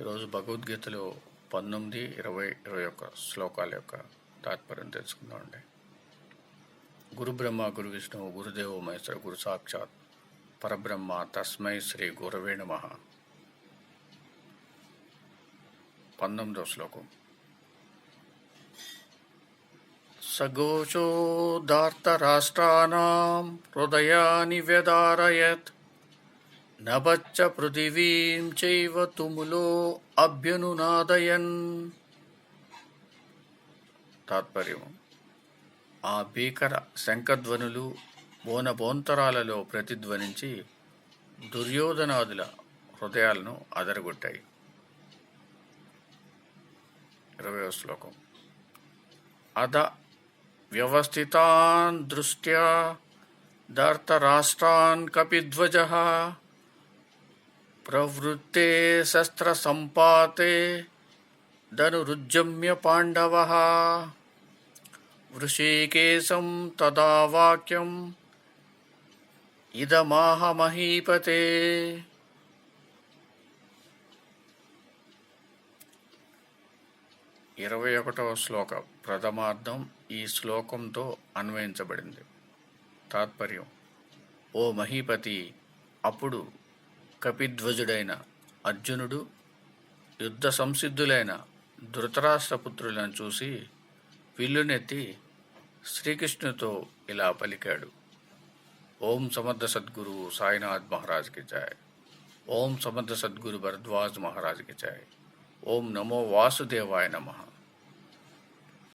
ఈరోజు భగవద్గీతలో పంతొమ్మిది ఇరవై ఇరవై ఒక్క శ్లోకాల యొక్క తాత్పర్యం తెలుసుకుందామండి. గురు బ్రహ్మ గురు విష్ణువు గురుదేవు మహేశ్వర గురు సాక్షాత్ పరబ్రహ్మ తస్మై శ్రీ గురవే నమ. పంతొమ్మిదవ శ్లోకం. సగోచోదార్తరాష్ట్రాణం హృదయాని వ్యదారయత్ నభచ్చ పృథివీం చైవ తుములో అభ్యనునాదయన్. తాత్పర్యం ఆ భీకర శంఖధ్వనులు బోనబోంతరాలలో ప్రతిధ్వనించి దుర్యోధనాదుల హృదయాలను అదరగొట్టాయి. ఇరవై శ్లోకం. అద వ్యవస్థితాన్ దృష్ట్యా దర్తరాష్ట్రాన్ కపిధ్వజ. ప్రవృత్తే శస్త్రసంపాతే ధనురుజ్జమ్య పాండవ. వృషీకేశం తదా వాక్యం ఇదమాహ మహీపతే ఇరవై ఒకటవ శ్లోక ప్రథమార్థం ఈ శ్లోకంతో అన్వయించబడింది. తాత్పర్యం ఓ మహీపతి అప్పుడు కపిధ్వజుడైన అర్జునుడు యుద్ధ సంసిద్ధులైన ధృతరాష్ట్రపుత్రులను చూసి విల్లునెత్తి శ్రీకృష్ణుతో ఇలా పలికాడు. ఓం సమర్థ సద్గురు సాయినాథ్ మహారాజ్కి జాయ్ ఓం సమర్థ సద్గురు భరద్వాజ్ మహారాజ్కి జాయ్ ఓం నమో వాసుదేవాయ నమః.